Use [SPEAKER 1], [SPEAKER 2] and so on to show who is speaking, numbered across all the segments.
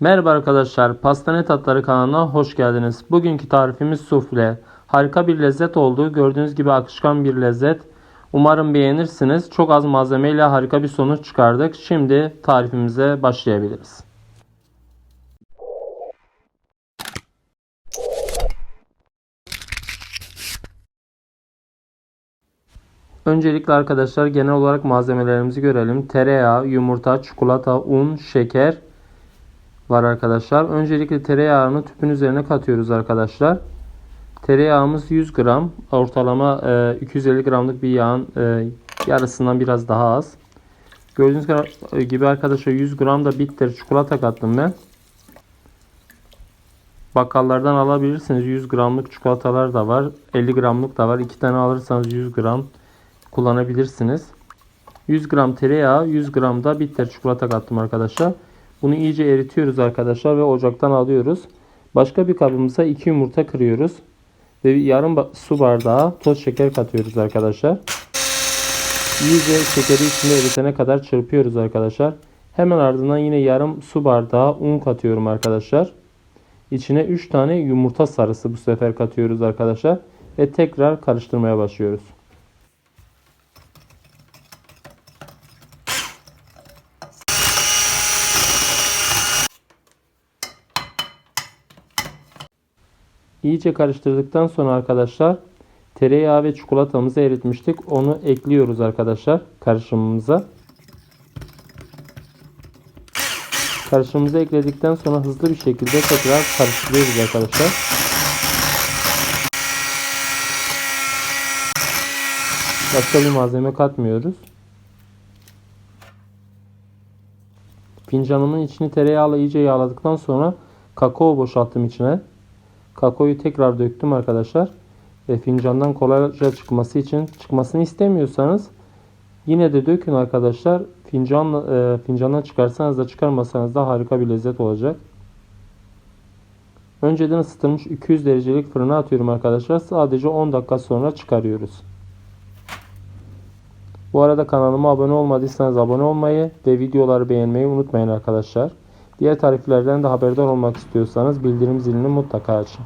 [SPEAKER 1] Merhaba arkadaşlar, Pastane Tatları kanalına hoş geldiniz. Bugünkü tarifimiz sufle. Harika bir lezzet oldu. Gördüğünüz gibi akışkan bir lezzet. Umarım beğenirsiniz. Çok az malzemeyle harika bir sonuç çıkardık. Şimdi tarifimize başlayabiliriz. Öncelikle arkadaşlar genel olarak malzemelerimizi görelim. Tereyağı, yumurta, çikolata, un, şeker var arkadaşlar. Öncelikle tereyağını tüpün üzerine katıyoruz arkadaşlar. Tereyağımız 100 gram. Ortalama e, 250 gramlık bir yağın e, yarısından biraz daha az. Gördüğünüz gibi arkadaşlar 100 gram da bitter çikolata kattım ben. Bakkallardan alabilirsiniz. 100 gramlık çikolatalar da var. 50 gramlık da var. 2 tane alırsanız 100 gram kullanabilirsiniz. 100 gram tereyağı, 100 gram da bitter çikolata kattım arkadaşlar. Bunu iyice eritiyoruz arkadaşlar ve ocaktan alıyoruz. Başka bir kabımıza 2 yumurta kırıyoruz. Ve yarım su bardağı toz şeker katıyoruz arkadaşlar. İyice şekeri içinde eritene kadar çırpıyoruz arkadaşlar. Hemen ardından yine yarım su bardağı un katıyorum arkadaşlar. İçine 3 tane yumurta sarısı bu sefer katıyoruz arkadaşlar. Ve tekrar karıştırmaya başlıyoruz. İyice karıştırdıktan sonra arkadaşlar tereyağı ve çikolatamızı eritmiştik. Onu ekliyoruz arkadaşlar karışımımıza. Karışımımızı ekledikten sonra hızlı bir şekilde tekrar karıştırıyoruz arkadaşlar. Başka bir malzeme katmıyoruz. Fincanımın içini tereyağla iyice yağladıktan sonra kakao boşalttım içine. Kakaoyu tekrar döktüm arkadaşlar. E, fincandan kolayca çıkması için çıkmasını istemiyorsanız yine de dökün arkadaşlar. Fincan e, fincandan çıkarsanız da çıkarmasanız da harika bir lezzet olacak. Önceden ısıtılmış 200 derecelik fırına atıyorum arkadaşlar. Sadece 10 dakika sonra çıkarıyoruz. Bu arada kanalıma abone olmadıysanız abone olmayı ve videoları beğenmeyi unutmayın arkadaşlar. Diğer tariflerden de haberdar olmak istiyorsanız bildirim zilini mutlaka açın.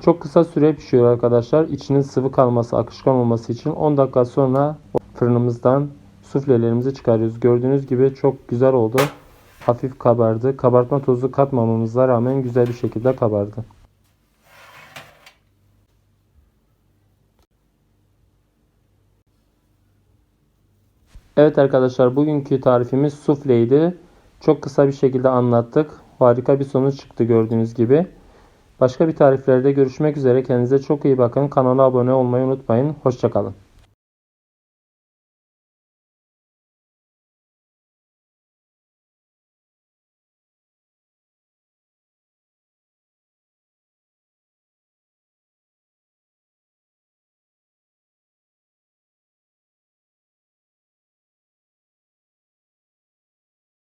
[SPEAKER 1] Çok kısa süre pişiyor arkadaşlar. İçinin sıvı kalması, akışkan olması için 10 dakika sonra fırınımızdan suflelerimizi çıkarıyoruz. Gördüğünüz gibi çok güzel oldu. Hafif kabardı. Kabartma tozu katmamamıza rağmen güzel bir şekilde kabardı. Evet arkadaşlar bugünkü tarifimiz sufleydi. Çok kısa bir şekilde anlattık. Harika bir sonuç çıktı gördüğünüz gibi. Başka bir tariflerde görüşmek üzere. Kendinize çok iyi bakın. Kanala abone olmayı unutmayın. Hoşçakalın.